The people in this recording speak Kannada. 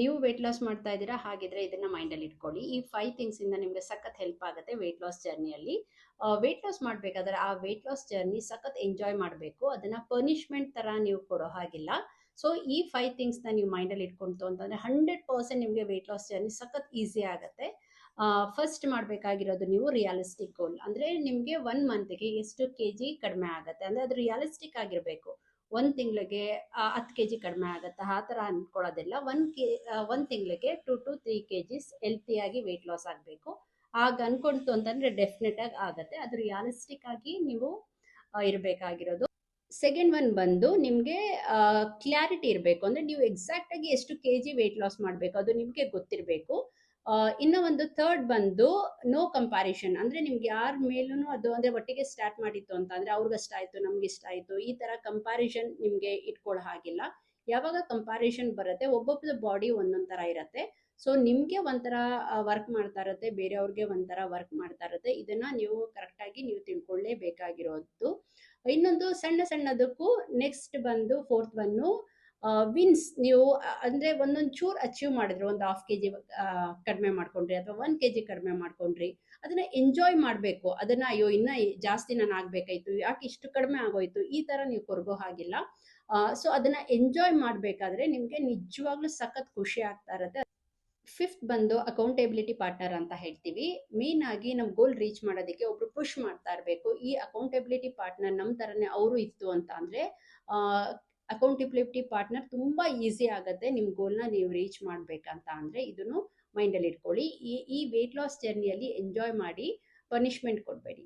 ನೀವು ವೆಯ್ಟ್ ಲಾಸ್ ಮಾಡ್ತಾ ಇದ್ದೀರಾ, ಹಾಗಿದ್ರೆ ಇದನ್ನ ಮೈಂಡಲ್ಲಿ ಇಟ್ಕೊಳ್ಳಿ. ಈ ಫೈವ್ ಥಿಂಗ್ಸ್ ಇಂದ ನಿಮಗೆ ಸಖತ್ ಹೆಲ್ಪ್ ಆಗುತ್ತೆ ವೆಯ್ಟ್ ಲಾಸ್ ಜರ್ನಿಯಲ್ಲಿ ವೆಯ್ಟ್ ಲಾಸ್ ಮಾಡಬೇಕಾದ್ರೆ ಆ ವೆಯ್ಟ್ ಲಾಸ್ ಜರ್ನಿ ಸಖತ್ ಎಂಜಾಯ್ ಮಾಡಬೇಕು. ಅದನ್ನ ಪನಿಷ್ಮೆಂಟ್ ತರ ನೀವು ಕೊಡೋ ಹಾಗಿಲ್ಲ. ಸೊ ಈ ಫೈವ್ ಥಿಂಗ್ಸ್ನ ನೀವು ಮೈಂಡಲ್ಲಿ ಇಟ್ಕೊಂತು ಅಂತಂದ್ರೆ ಹಂಡ್ರೆಡ್ ಪರ್ಸೆಂಟ್ ನಿಮಗೆ ವೆಯ್ಟ್ ಲಾಸ್ ಜರ್ನಿ ಸಖತ್ ಈಸಿ ಆಗುತ್ತೆ. ಫಸ್ಟ್ ಮಾಡಬೇಕಾಗಿರೋದು ನೀವು ರಿಯಾಲಿಸ್ಟಿಕ್ ಗೋಲ್ ಅಂದರೆ ನಿಮಗೆ ಒನ್ ಮಂತ್ಗೆ ಎಷ್ಟು ಕೆ ಜಿ ಕಡಿಮೆ ಆಗುತ್ತೆ. ಅಂದರೆ ಅದು ರಿಯಾಲಿಸ್ಟಿಕ್ ಆಗಿರಬೇಕು. ಒಂದು ತಿಂಗಳಿಗೆ ಹತ್ತು ಕೆ ಜಿ ಕಡಿಮೆ ಆಗುತ್ತೆ. ಆ ಥರ ಅಂದ್ಕೊಳ್ಳೋದಿಲ್ಲ ಒನ್ ಕೆ ಒಂದು ತಿಂಗಳಿಗೆ two two three K Gs ಹೆಲ್ತಿಯಾಗಿ weight loss ಆಗಬೇಕು. ಆಗ ಅಂದ್ಕೊಳ್ತು ಅಂತಂದರೆ ಡೆಫಿನೆಟಾಗಿ ಆಗುತ್ತೆ. ಅದು ರಿಯಾಲಿಸ್ಟಿಕ್ ಆಗಿ ನೀವು ಇರಬೇಕಾಗಿರೋದು. ಸೆಕೆಂಡ್ ಒನ್ ಬಂದು ನಿಮಗೆ ಕ್ಲಾರಿಟಿ ಇರಬೇಕು. ಅಂದರೆ ನೀವು ಎಕ್ಸಾಕ್ಟಾಗಿ ಎಷ್ಟು ಕೆ ಜಿ ವೆಯ್ಟ್ ಲಾಸ್ ಮಾಡಬೇಕು, ಅದು ನಿಮಗೆ ಗೊತ್ತಿರಬೇಕು. ಇನ್ನು ಒಂದು ಥರ್ಡ್ ಬಂದು ನೋ ಕಂಪ್ಯಾರಿಷನ್ ಅಂದ್ರೆ ನಿಮ್ಗೆ ಯಾರ ಮೇಲೂ ಅದು ಅಂದ್ರೆ ಒಟ್ಟಿಗೆ ಸ್ಟಾರ್ಟ್ ಮಾಡಿತ್ತು ಅಂತ ಅಂದ್ರೆ ಅವ್ರಿಗೆ ಇಷ್ಟ ಆಯ್ತು ನಮ್ಗೆ ಇಷ್ಟ ಆಯಿತು ಈ ತರ ಕಂಪ್ಯಾರಿಷನ್ ನಿಮಗೆ ಇಟ್ಕೊಳ್ಳೋ ಹಾಗಿಲ್ಲ. ಯಾವಾಗ ಕಂಪ್ಯಾರಿಷನ್ ಬರುತ್ತೆ ಒಬ್ಬೊಬ್ಬರ ಬಾಡಿ ಒಂದೊಂದ್ ತರ ಇರುತ್ತೆ. ಸೊ ನಿಮಗೆ ಒಂಥರ ವರ್ಕ್ ಮಾಡ್ತಾ ಇರುತ್ತೆ, ಬೇರೆಯವ್ರಿಗೆ ಒಂಥರ ವರ್ಕ್ ಮಾಡ್ತಾ ಇರತ್ತೆ. ಇದನ್ನ ನೀವು ಕರೆಕ್ಟಾಗಿ ನೀವು ತಿಳ್ಕೊಳ್ಳೇಬೇಕಾಗಿರೋದು. ಇನ್ನೊಂದು ಸಣ್ಣ ಸಣ್ಣದಕ್ಕೂ ನೆಕ್ಸ್ಟ್ ಬಂದು ಫೋರ್ತ್ ಒನ್ನು ವಿನ್ಸ್ ನೀವು ಅಂದರೆ ಒಂದೊಂದು ಚೂರು ಅಚೀವ್ ಮಾಡಿದ್ರು, ಒಂದು ಹಾಫ್ ಕೆ ಜಿ ಕಡಿಮೆ ಮಾಡ್ಕೊಂಡ್ರಿ, ಅಥವಾ ಒನ್ ಕೆ ಜಿ ಕಡಿಮೆ ಮಾಡ್ಕೊಂಡ್ರಿ, ಅದನ್ನ ಎಂಜಾಯ್ ಮಾಡಬೇಕು. ಅದನ್ನ, ಅಯ್ಯೋ, ಇನ್ನ ಜಾಸ್ತಿ ನಾನು ಆಗಬೇಕಾಯ್ತು, ಯಾಕೆ ಇಷ್ಟು ಕಡಿಮೆ ಆಗೋಯ್ತು? ಈ ಥರ ನೀವು ಕೊರಗೋ ಹಾಗಿಲ್ಲ. ಸೊ ಅದನ್ನ ಎಂಜಾಯ್ ಮಾಡಬೇಕಾದ್ರೆ ನಿಮಗೆ ನಿಜವಾಗ್ಲೂ ಸಖತ್ ಖುಷಿ ಆಗ್ತಾ ಇರುತ್ತೆ. ಫಿಫ್ತ್ ಬಂದು ಅಕೌಂಟೆಬಿಲಿಟಿ ಪಾರ್ಟ್ನರ್ ಅಂತ ಹೇಳ್ತೀವಿ. ಮೇನ್ ಆಗಿ ನಮ್ಮ ಗೋಲ್ ರೀಚ್ ಮಾಡೋದಕ್ಕೆ ಒಬ್ರು ಪುಷ್ ಮಾಡ್ತಾ ಇರಬೇಕು. ಈ ಅಕೌಂಟೆಬಿಲಿಟಿ ಪಾರ್ಟ್ನರ್ ನಮ್ಮ ಥರನೇ ಅವರು ಇತ್ತು ಅಂತ ಅಂದರೆ ಅಕೌಂಟಬಿಲಿಟಿ ಪಾರ್ಟ್ನರ್ ತುಂಬ ಈಸಿ ಆಗುತ್ತೆ. ನಿಮ್ಮ ಗೋಲ್ನ ನೀವು ರೀಚ್ ಮಾಡಬೇಕಂತ ಅಂದರೆ ಇದನ್ನು ಮೈಂಡಲ್ಲಿ ಇಟ್ಕೊಳ್ಳಿ. ಈ ಈ ವೆಯ್ಟ್ ಲಾಸ್ ಜರ್ನಿಯಲ್ಲಿ ಎಂಜಾಯ್ ಮಾಡಿ ಪನಿಷ್ಮೆಂಟ್ ಕೊಡಬೇಡಿ.